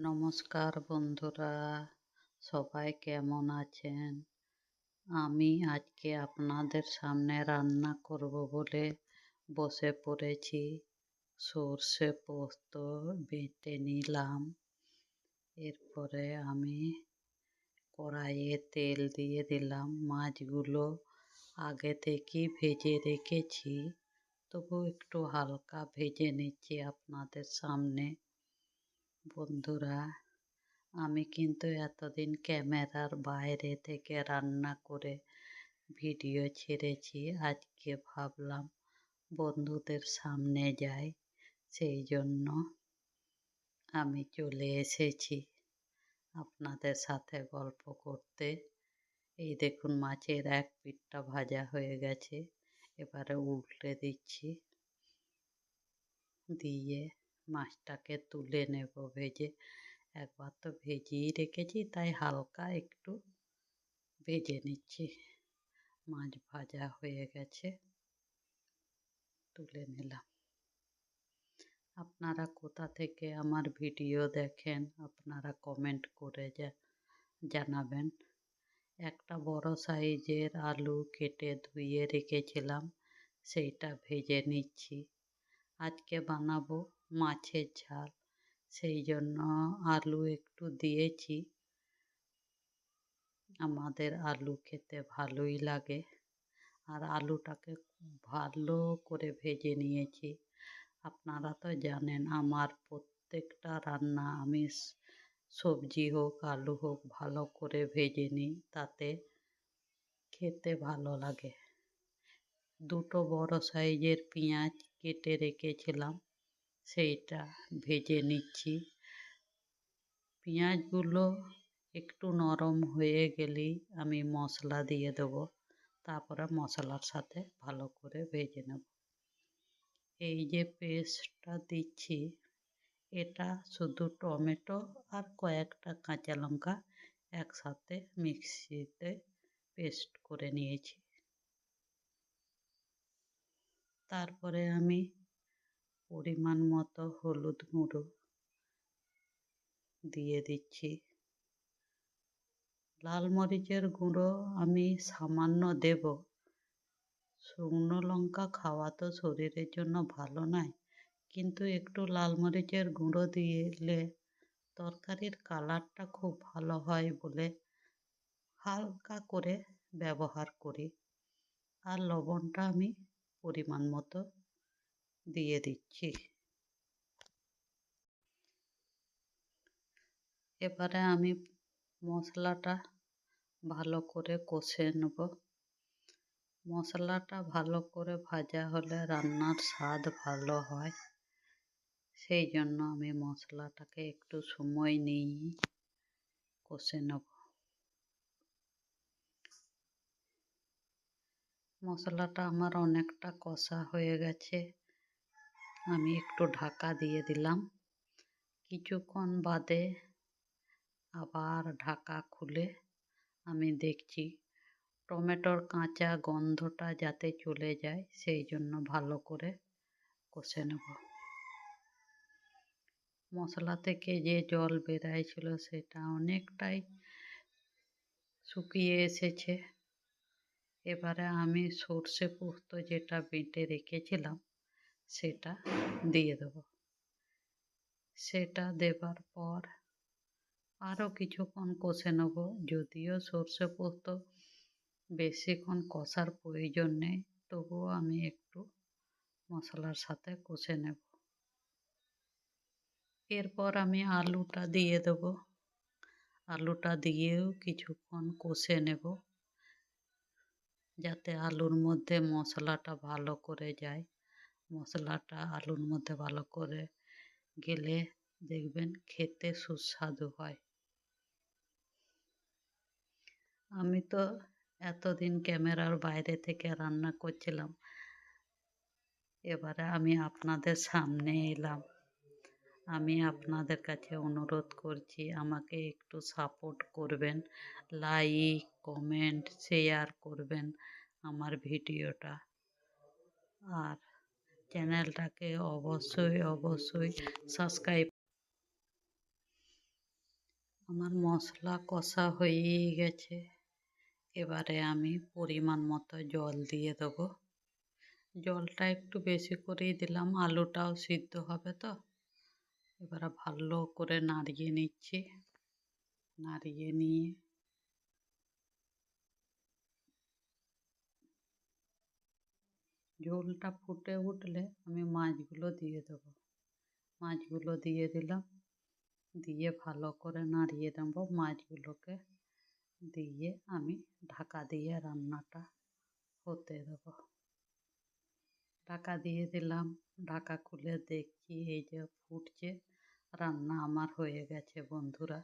নমস্কার বন্ধুরা, সবাই কেমন আছেন? আমি আজকে আপনাদের সামনে রান্না করব বলে বসে পড়েছি। সর্ষে পোস্ত বেটে নিলাম। এরপরে আমি কড়াইয়ে তেল দিয়ে দিলাম। মাছগুলো আগে থেকেই ভেজে রেখেছি, তবু একটু হালকা ভেজে নিচ্ছি আপনাদের সামনে। বন্ধুরা, আমি কিন্তু এতদিন ক্যামেরার বাইরে থেকে রান্না করে ভিডিও ছেড়েছি, আজকে ভাবলাম বন্ধুদের সামনে যাই, সেই জন্য আমি চলে এসেছি আপনাদের সাথে গল্প করতে। এই দেখুন, মাছের এক পিঠটা ভাজা হয়ে গেছে, এবারে উল্টে দিচ্ছি, দিয়ে মাছটাকে তুলে নেব। ভেজে একবার তো ভেজেই রেখেছি, তাই হালকা একটু ভেজে নিচ্ছি। মাছ ভাজা হয়ে গেছে, তুলে নিলাম। আপনারা কোথা থেকে আমার ভিডিও দেখেন, আপনারা কমেন্ট করে যা, জানাবেন। একটা বড় সাইজের আলু কেটে ধুয়ে রেখেছিলাম, সেইটা ভেজে নিচ্ছি। আজকে বানাবো মাছের ঝাল। সেই জন্য আলু একটু দিয়েছি। আমাদের আলু খেতে ভালোই লাগে। আর আলুটাকে ভালো করে ভেজে নিয়েছি। আপনারা তো জানেন, আমার প্রত্যেকটা রান্না আমি সবজি হোক, আলু হোক, ভালো করে ভেজে নিই। তাতে খেতে ভালো লাগে। দুটো বড় সাইজের পেঁয়াজ কেটে রেখেছিলাম, সেইটা ভেজে নিচ্ছি। পেঁয়াজগুলো একটু নরম হয়ে গেলেই আমি মশলা দিয়ে দেব, তারপরে মশলার সাথে ভালো করে ভেজে নেব। এই যে পেস্টটা দিচ্ছি, এটা শুধু টমেটো আর কয়েকটা কাঁচা লঙ্কা একসাথে মিক্সিতে পেস্ট করে নিয়েছি। তারপরে আমি পরিমাণ মতো হলুদ গুঁড়ো দিয়ে দিচ্ছি। লাল মরিচের গুঁড়ো আমি সামান্য দেব। শুকনো লঙ্কা খাওয়া তো শরীরের জন্য ভালো নয়, কিন্তু একটু লাল মরিচের গুঁড়ো দিলে তরকারির কালারটা খুব ভালো হয় বলে হালকা করে ব্যবহার করি। আর লবণটা আমি পরিমাণ মতো দিয়ে দিচ্ছি। এবারে আমি মশলাটা ভালো করে কষে নেব। মশলাটা ভালো করে ভাজা হলে রান্নার স্বাদ ভালো হয়, সেই জন্য আমি মশলাটাকে একটু সময় নিই কষে নেব। মশলাটা আমার অনেকটা কষা হয়ে গেছে। আমি একটু ঢাকা দিয়ে দিলাম। কিছুক্ষণ বাদে আবার ঢাকা খুলে আমি দেখছি টমেটোর কাঁচা গন্ধটা যাতে চলে যায়, সেই জন্য ভালো করে কষে নেব। মশলা থেকে যে জল বেরাইছিল, সেটা অনেকটাই শুকিয়ে এসেছে। এবারে আমি সর্ষে পোস্ত যেটা বেটে রেখেছিলাম, সেটা দিয়ে দেব। সেটা দেবার পর আরও কিছুক্ষণ কষে নেব, যদিও সর্ষে পোস্ত বেশিক্ষণ কষার প্রয়োজন নেই, তবুও আমি একটু মশলার সাথে কষে নেব। এরপর আমি আলুটা দিয়ে দেব। আলুটা দিয়েও কিছুক্ষণ কষে নেব। যাতে আলুর মধ্যে মশলাটা ভালো করে যায়। মশলাটা আলুর মধ্যে ভালো করে গেলে দেখবেন খেতে সুস্বাদু হয়। আমি তো এতদিন ক্যামেরার বাইরে থেকে রান্না করছিলাম। এবারে আমি আপনাদের সামনে এলাম। আমি আপনাদের কাছে অনুরোধ করছি, আমাকে একটু সাপোর্ট করবেন লাইক কমেন্ট শেয়ার করবেন আমার ভিডিওটা। আর চ্যানেলটাকে অবশ্যই অবশ্যই সাবস্ক্রাইব আমার মশলা কষা হয়েই গেছে। এবারে আমি পরিমাণ মতো জল দিয়ে দেবো। জলটা একটু বেশি করেই দিলাম, আলুটাও সিদ্ধ হবে তো। এবারে ভালো করে নাড়িয়ে নিচ্ছি। নাড়িয়ে নিয়ে ঝোলটা ফুটে উঠলে আমি মাছগুলো দিয়ে দেবো। মাছগুলো দিয়ে দিলাম। দিয়ে ভালো করে নাড়িয়ে দেবো মাছগুলোকে। দিয়ে আমি ঢাকা দিয়ে রান্নাটা হতে দেবো। ঢাকা দিয়ে দিলাম। ঢাকা খুলে দেখি এই যে ফুটছে। রান্না আমার হয়ে গেছে বন্ধুরা।